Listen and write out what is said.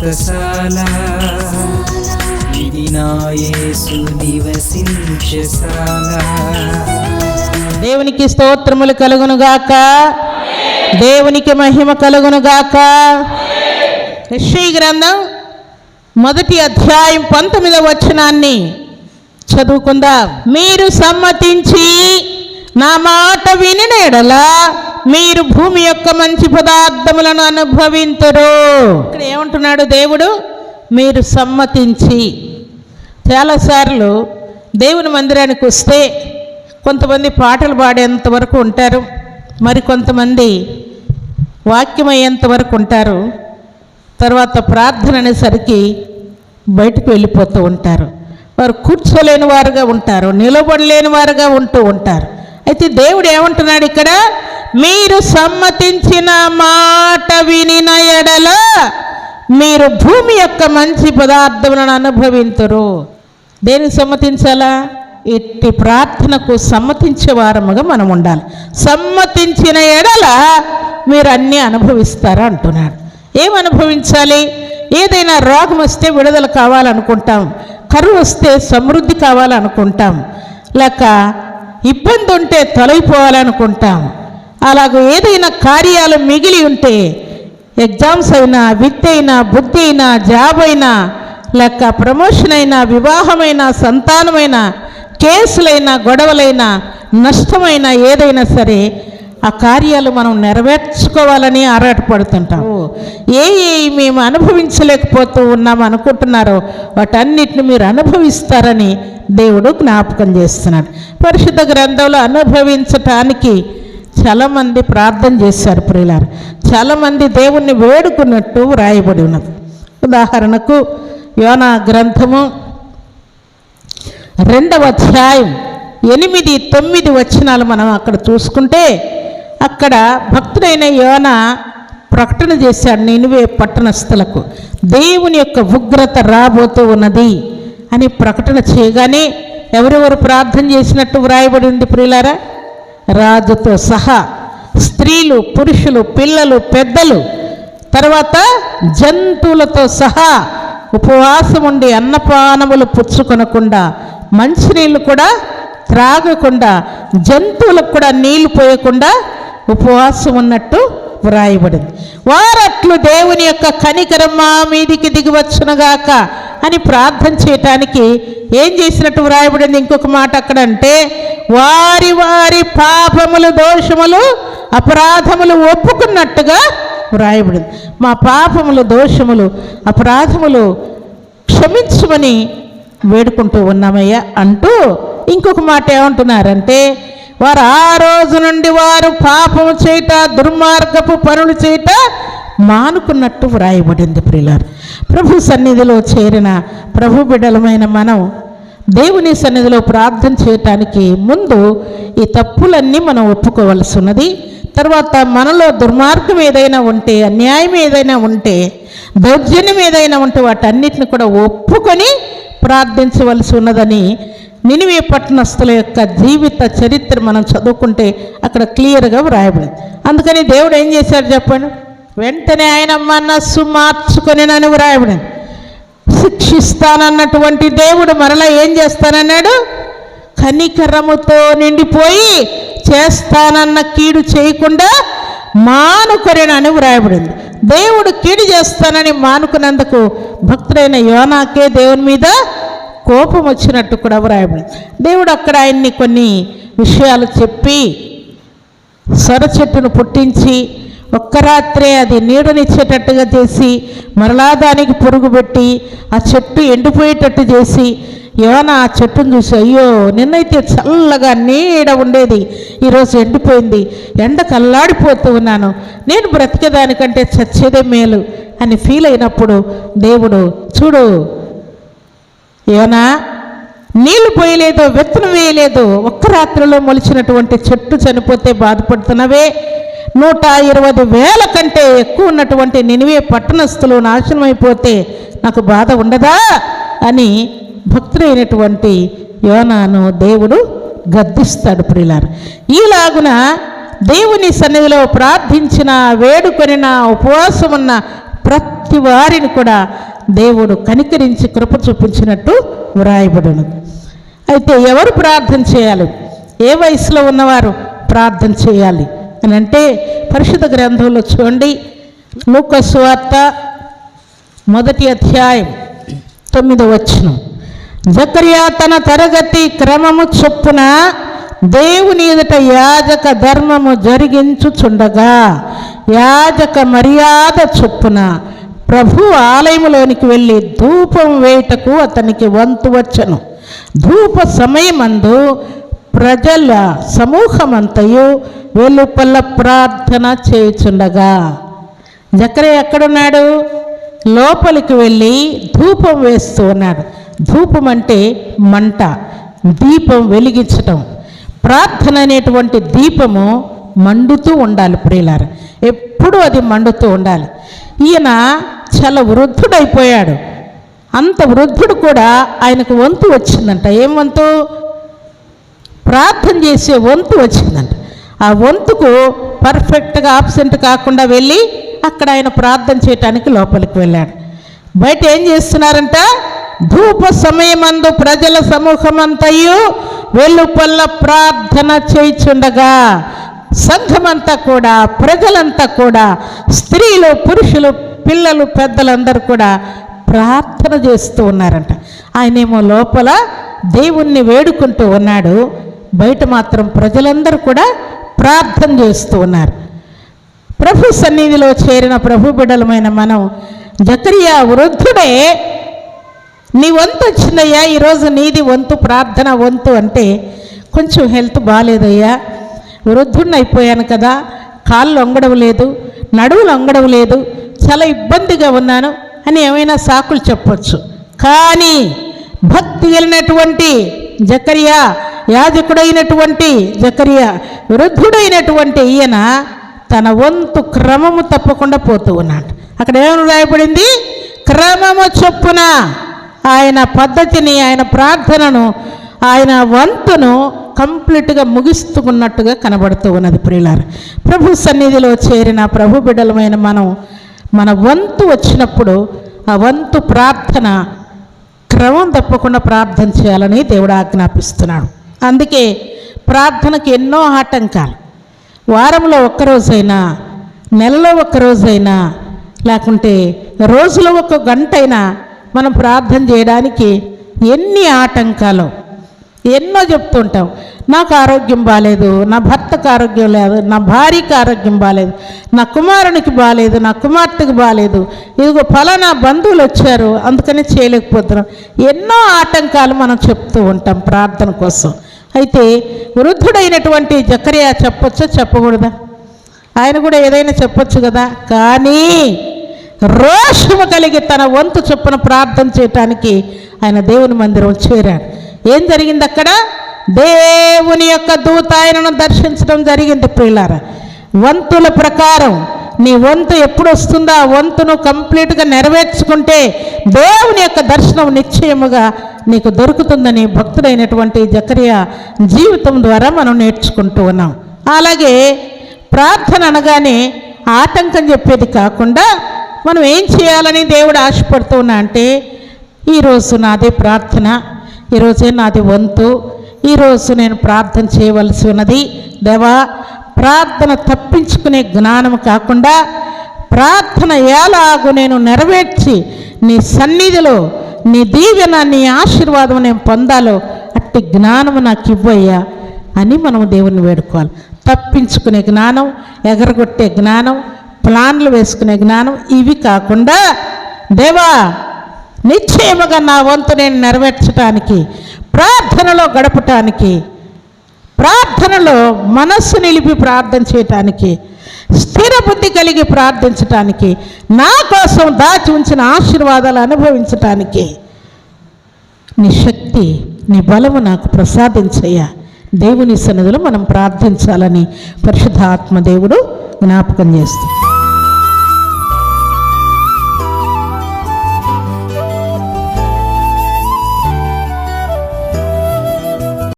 వ్రతశాల ఇది నివసించశాల దేవునికి స్తోత్రములు కలుగును గాక దేవునికి మహిమ కలుగును గాక యెషయా గ్రంథం మొదటి అధ్యాయం పంతొమ్మిదవ వచనాన్ని చదువుకుందాం. మీరు సమ్మతించి నా మాట వినిన నేడలా మీరు భూమి యొక్క మంచి పదార్థములను అనుభవించరు ఇక్కడ ఏమంటున్నాడు దేవుడు? మీరు సమ్మతించి. చాలాసార్లు దేవుని మందిరానికి వస్తే కొంతమంది పాటలు పాడేంత వరకు ఉంటారు. మరి కొంతమంది వాక్యం అయ్యేంత వరకు ఉంటారు. తర్వాత ప్రార్థన అనేసరికి బయటకు వెళ్ళిపోతూ ఉంటారు. వారు కూర్చోలేని వారుగా ఉంటారు. నిలబడలేని వారుగా ఉంటూ ఉంటారు. అయితే దేవుడు ఏమంటున్నాడు ఇక్కడ? మీరు సమ్మతించిన మాట వినిన ఎడల మీరు భూమి యొక్క మంచి పదార్థములను అనుభవించరు దేనికి సమ్మతించాలా? ఇట్టి ప్రార్థనకు సమ్మతించే వారముగా మనం ఉండాలి. సమ్మతించిన ఎడల మీరు అన్నీ అనుభవిస్తారా అంటున్నాడు ఏం అనుభవించాలి? ఏదైనా రోగం వస్తే విడుదల కావాలనుకుంటాం. కరువు వస్తే సమృద్ధి కావాలనుకుంటాం. లేక ఇబ్బంది ఉంటే తొలగిపోవాలనుకుంటాం. అలాగూ ఏదైనా కార్యాలు మిగిలి ఉంటే ఎగ్జామ్స్ అయినా విద్య అయినా బుద్ధి అయినా జాబ్ అయినా లేక ప్రమోషన్ అయినా వివాహమైన సంతానమైన కేసులైనా గొడవలైనా నష్టమైన ఏదైనా సరే ఆ కార్యాలు మనం నెరవేర్చుకోవాలని ఆరాటపడుతుంటాం. ఏ ఏ మేము అనుభవించలేకపోతూ ఉన్నాం అనుకుంటున్నారో వాటన్నిటిని మీరు అనుభవిస్తారని దేవుడు జ్ఞాపకం చేస్తున్నాడు. పరిశుద్ధ గ్రంథంలో అనుభవించటానికి చాలామంది ప్రార్థన చేశారు ప్రియులారు. చాలామంది దేవుణ్ణి వేడుకున్నట్టు వ్రాయబడి ఉన్నది. ఉదాహరణకు యోనా గ్రంథము రెండవ అధ్యాయం ఎనిమిది తొమ్మిది వచనాలు మనం అక్కడ చూసుకుంటే అక్కడ భక్తుడైన యోన ప్రకటన చేశాడు నినివే పట్టణస్థులకు. దేవుని యొక్క ఉగ్రత రాబోతూ ఉన్నది అని ప్రకటన చేయగానే ఎవరెవరు ప్రార్థన చేసినట్టు వ్రాయబడి ఉంది ప్రియులారా? రాజుతో సహా స్త్రీలు పురుషులు పిల్లలు పెద్దలు తర్వాత జంతువులతో సహా ఉపవాసం ఉండి అన్నపానములు పుచ్చుకొనకుండా మంచినీళ్ళు కూడా త్రాగకుండా జంతువులకు కూడా నీళ్ళు పోయకుండా ఉపవాసం ఉన్నట్టు వ్రాయబడింది. వారట్లు దేవుని యొక్క కనికరం మా మీదికి దిగివచ్చునుగాక అని ప్రార్థన చేయటానికి ఏం చేసినట్టు వ్రాయబడింది? ఇంకొక మాట అక్కడ అంటే వారి వారి పాపములు దోషములు అపరాధములు ఒప్పుకున్నట్టుగా వ్రాయబడింది. మా పాపములు దోషములు అపరాధములు క్షమించమని వేడుకుంటూ ఉన్నామయ్యా అంటూ ఇంకొక మాట ఏమంటున్నారంటే వారు ఆ రోజు నుండి వారు పాపము చేయట దుర్మార్గపు పనులు చేయట మానుకున్నట్టు వ్రాయబడింది ప్రియులారు. ప్రభు సన్నిధిలో చేరిన ప్రభు బిడలమైన మనం దేవుని సన్నిధిలో ప్రార్థన చేయటానికి ముందు ఈ తప్పులన్నీ మనం ఒప్పుకోవలసి ఉన్నది. తర్వాత మనలో దుర్మార్గం ఏదైనా ఉంటే అన్యాయం ఏదైనా ఉంటే దౌర్జన్యం ఏదైనా ఉంటే వాటన్నిటిని కూడా ఒప్పుకొని ప్రార్థించవలసి ఉన్నదని నినివే పట్టణస్థుల యొక్క జీవిత చరిత్ర మనం చదువుకుంటే అక్కడ క్లియర్గా వ్రాయబడింది. అందుకని దేవుడు ఏం చేశాడు చెప్పండి? వెంటనే ఆయన మనస్సు మార్చుకొని నన్ను వ్రాయబడింది శిక్షిస్తానన్నటువంటి దేవుడు మరలా ఏం చేస్తానన్నాడు? కనికరముతో నిండిపోయి చేస్తానన్న కీడు చేయకుండా మానుకొనని వ్రాయబడింది. దేవుడు కీడు చేస్తానని మానుకున్నందుకు భక్తుడైన యోనాకే దేవుని మీద కోపం వచ్చినట్టు కూడా వ్రాయబడింది. దేవుడు అక్కడ ఆయన్ని కొన్ని విషయాలు చెప్పి సొర చెట్టును పుట్టించి ఒక్క రాత్రే అది నీడనిచ్చేటట్టుగా చేసి మరలా దానికి పురుగు పెట్టి ఆ చెట్టు ఎండిపోయేటట్టు చేసి యోన ఆ చెట్టును చూసి అయ్యో నిన్నైతే చల్లగా నీడ ఉండేది ఈరోజు ఎండిపోయింది ఎండ కల్లాడిపోతూ ఉన్నాను నేను బ్రతికేదానికంటే చచ్చేదే మేలు అని ఫీల్ అయినప్పుడు దేవుడు చూడు ఏమన్నా నీళ్ళు పోయలేదు విత్తనం వేయలేదు ఒక్క రాత్రిలో మొలిచినటువంటి చెట్టు చనిపోతే బాధపడుతున్నవే? నూట ఇరవై వేల కంటే ఎక్కువ ఉన్నటువంటి నినివే పట్టణస్థులు నాశనం అయిపోతే నాకు బాధ ఉండదా? అని భక్తుడైనటువంటి యోనాను దేవుడు గద్దిస్తాడు ప్రియులారు. ఈలాగున దేవుని సన్నిధిలో ప్రార్థించిన వేడుకొనిన ఉపవాసం ఉన్న ప్రతి వారిని కూడా దేవుడు కనికరించి కృప చూపించినట్టు వ్రాయబడును. అయితే ఎవరు ప్రార్థన చేయాలి? ఏ వయసులో ఉన్నవారు ప్రార్థన చేయాలి? అని అంటే పరిశుద్ధ గ్రంథంలో చూడండి. లూకసు వార్త మొదటి అధ్యాయం తొమ్మిదో వచ్చును జకర్యా తన తరగతి క్రమము చొప్పున దేవుని ఎదుట యాజక ధర్మము జరిగించుచుండగా యాజక మర్యాద చొప్పున ప్రభు ఆలయములోనికి వెళ్ళి ధూపం వేయుటకు అతనికి వంతు వచ్చను ధూప సమయమందు ప్రజల సమూహమంతయు వెలుపల ప్రార్థన చేయుచుండగా. జకరే ఎక్కడున్నాడు? లోపలికి వెళ్ళి ధూపం వేస్తూ ఉన్నాడు. ధూపం అంటే మంట దీపం వెలిగించటం. ప్రార్థన అనేటువంటి దీపము మండుతూ ఉండాలి ప్రియులారు. ఎప్పుడూ అది మండుతూ ఉండాలి. ఈయన చాలా వృద్ధుడైపోయాడు. అంత వృద్ధుడు కూడా ఆయనకు వంతు వచ్చిందంట. ఏం వంతు? ప్రార్థన చేసే వంతు వచ్చిందంట. ఆ వంతుకు పర్ఫెక్ట్గా ఆబ్సెంట్ కాకుండా వెళ్ళి అక్కడ ఆయన ప్రార్థన చేయటానికి లోపలికి వెళ్ళాడు. బయట ఏం చేస్తున్నారంట? ధూప సమయమందు ప్రజల సమూహమంతయు వెలుపల్ల ప్రార్థన చేయిచుండగా సంఘమంతా కూడా ప్రజలంతా కూడా స్త్రీలు పురుషులు పిల్లలు పెద్దలందరూ కూడా ప్రార్థన చేస్తూ ఉన్నారంట. ఆయనేమో లోపల దేవుణ్ణి వేడుకుంటూ ఉన్నాడు. బయట మాత్రం ప్రజలందరూ కూడా ప్రార్థన చేస్తూ ఉన్నారు. ప్రభు సన్నిధిలో చేరిన ప్రభు బిడ్డలమైన మనం జకరియా వృద్ధుడే నీ వంతు వచ్చిందయ్యా ఈరోజు నీది వంతు ప్రార్థన వంతు అంటే కొంచెం హెల్త్ బాగాలేదయ్యా. వృద్ధుడిని అయిపోయాను కదా కాళ్ళు వంగడం లేదు నడువులు వంగడం లేదు చాలా ఇబ్బందిగా ఉన్నాను అని ఏమైనా సాకులు చెప్పొచ్చు. కానీ భక్తి వెళ్ళినటువంటి జకరియా యాజకుడైనటువంటి జకరియా వృద్ధుడైనటువంటి ఈయన తన వంతు క్రమము తప్పకుండా పోతూ ఉన్నాడు. అక్కడ ఏమని రాయబడింది? క్రమము చొప్పున ఆయన పద్ధతిని ఆయన ప్రార్థనను ఆయన వంతును కంప్లీట్గా ముగిస్తున్నట్టుగా కనబడుతూ ఉన్నది ప్రియులారు. ప్రభు సన్నిధిలో చేరిన ప్రభు బిడ్డలమైన మనం మన వంతు వచ్చినప్పుడు ఆ వంతు ప్రార్థన క్రమం తప్పకుండా ప్రార్థన చేయాలని దేవుడు ఆజ్ఞాపిస్తున్నాడు. అందుకే ప్రార్థనకు ఎన్నో ఆటంకాలు. వారంలో ఒక్కరోజైనా నెలలో ఒక్కరోజైనా లేకుంటే రోజులో ఒక గంట అయినా మనం ప్రార్థన చేయడానికి ఎన్ని ఆటంకాలు ఎన్నో చెప్తుంటాం. నాకు ఆరోగ్యం బాగాలేదు నా భర్తకు ఆరోగ్యం లేదు నా భార్యకి ఆరోగ్యం బాగాలేదు నా కుమారునికి బాగాలేదు నా కుమార్తెకి బాగాలేదు ఇదిగో ఫలానా బంధువులు వచ్చారు అందుకని చేయలేకపోతున్నాం. ఎన్నో ఆటంకాలు మనం చెప్తూ ఉంటాం ప్రార్థన కోసం. అయితే వృద్ధుడైనటువంటి జకరియా చెప్పొచ్చా? చెప్పకూడదా? ఆయన కూడా ఏదైనా చెప్పొచ్చు కదా? కానీ రోషము కలిగి తన వంతు చొప్పున ప్రార్థన చేయటానికి ఆయన దేవుని మందిరం చేరాడు. ఏం జరిగింది అక్కడ? దేవుని యొక్క దూత ఆయనను దర్శించడం జరిగింది ప్రియులారా. వంతుల ప్రకారం నీ వంతు ఎప్పుడు వస్తుందో ఆ వంతును కంప్లీట్గా నెరవేర్చుకుంటే దేవుని యొక్క దర్శనం నిశ్చయముగా నీకు దొరుకుతుందని భక్తుడైనటువంటి జకరియా జీవితం ద్వారా మనం నేర్చుకుంటూ ఉన్నాం. అలాగే ప్రార్థన అనగానే ఆటంకం చెప్పేది కాకుండా మనం ఏం చేయాలని దేవుడు ఆశపడుతూ ఉన్నా అంటే ఈరోజు నాదే ప్రార్థన. ఈరోజే నాది వంతు. ఈరోజు నేను ప్రార్థన చేయవలసి ఉన్నది. దేవా ప్రార్థన తప్పించుకునే జ్ఞానం కాకుండా ప్రార్థన ఎలాగో నేను నెరవేర్చి నీ సన్నిధిలో నీ దీవెన నీ ఆశీర్వాదం నేను పొందాలో అట్టి జ్ఞానము నాకు ఇవ్వయ్యా అని మనం దేవుని వేడుకోవాలి. తప్పించుకునే జ్ఞానం ఎగరగొట్టే జ్ఞానం ప్లాన్లు వేసుకునే జ్ఞానం ఇవి కాకుండా దేవా నిశ్చయముగా నా వంతు నేను నెరవేర్చడానికి ప్రార్థనలో గడపటానికి ప్రార్థనలో మనస్సు నిలిపి ప్రార్థన చేయటానికి స్థిర బుద్ధి కలిగి ప్రార్థించటానికి నా కోసం దాచి ఉంచిన ఆశీర్వాదాలు అనుభవించటానికి నీ శక్తి నీ బలము నాకు ప్రసాదించయ్యా. దేవుని సన్నిధిలో మనం ప్రార్థించాలని పరిశుద్ధాత్మ దేవుడు జ్ఞాపకం చేస్తుంది